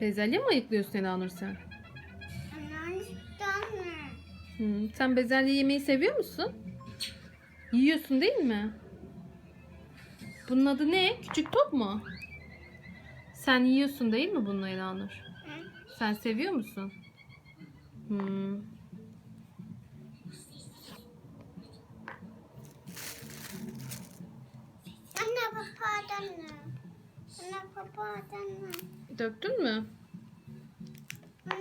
Bezelye mi ayıklıyorsun Elanur sen? Anneanne istiyor Hı, sen bezelye yemeyi seviyor musun? Yiyorsun değil mi? Bunun adı ne? Küçük top mu? Sen yiyorsun değil mi bunu Elanur? Sen seviyor musun? Hmm. Anne papadan ne? Anne papadan ne? Döktün mü?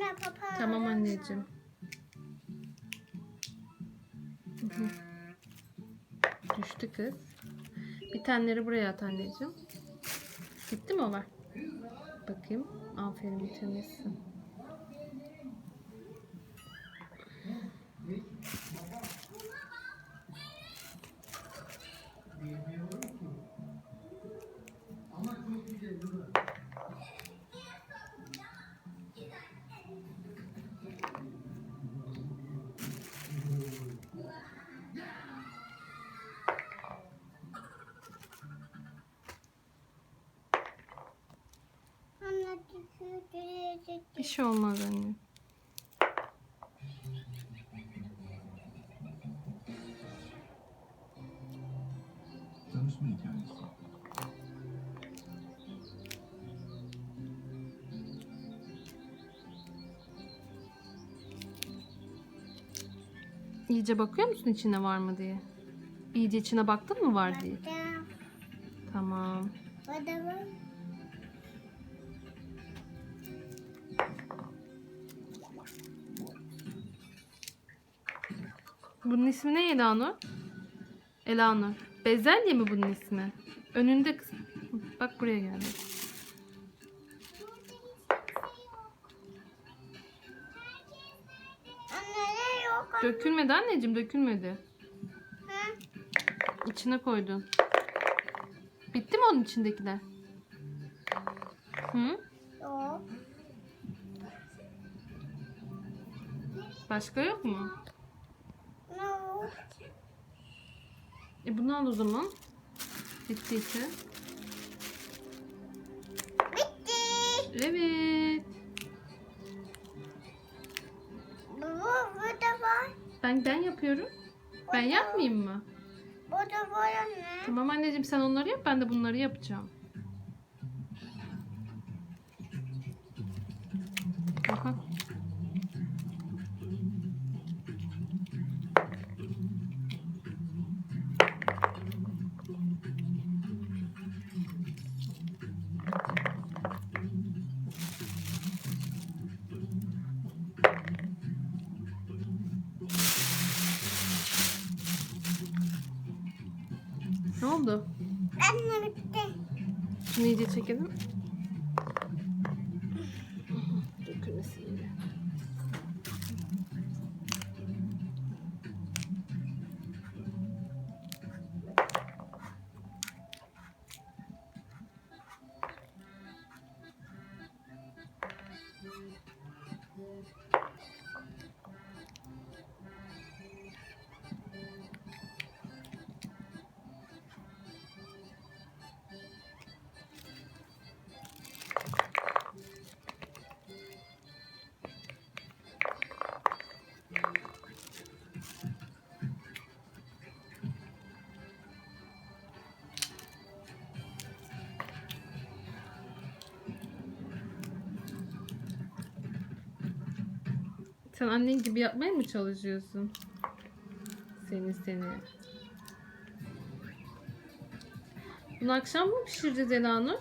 Anne papadan Tamam anneciğim. Düştü kız. Bir taneleri buraya at anneciğim. Bitti mi o var? Bakayım. Aferin bitirmişsin. Bir şey olmaz anne. Tanışma hikayesi. İyice bakıyor musun içine var mı diye? İyice içine baktın mı var diye. Baktım. Tamam. Bunun ismi ne Elanur? Elanur. Bezelye mi bunun ismi? Önünde kız. Bak buraya geldi. Dökülmedi anneciğim dökülmedi. İçine koydun. Bitti mi onun içindekiler? Hı? Yok. Başka yok mu? E bunu al o zaman. Bittiyse. Bitti. Evet. Bu, burada var. Ben ben yapıyorum. Ben yapmayayım mı? Burada var anne. Tamam anneciğim sen onları yap ben de bunları yapacağım. Aha. Ne oldu? Anne bitti. Şunu iyice çekelim. Sen annen gibi yapmaya mı çalışıyorsun? Seni seni. Bunu akşam mı pişireceğiz Elanur?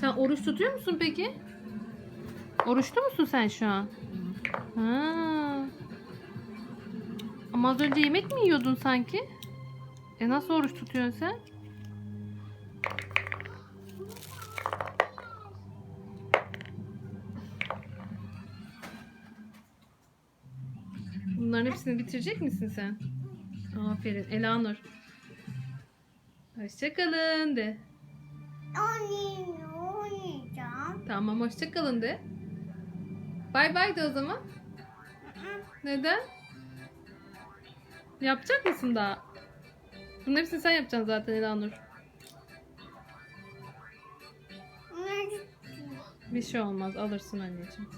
Sen oruç tutuyor musun peki? Oruçlu musun sen şu an? Ha. Ama az önce yemek mi yiyordun sanki? E nasıl oruç tutuyorsun sen? Bunların hepsini bitirecek misin sen? Aferin. Elanur. Hoşçakalın de. Oynayacağım. Tamam hoşçakalın de. Bay bay de o zaman. Neden? Yapacak mısın daha? Bunun hepsini sen yapacaksın zaten Elanur. Bir şey olmaz alırsın anneciğim.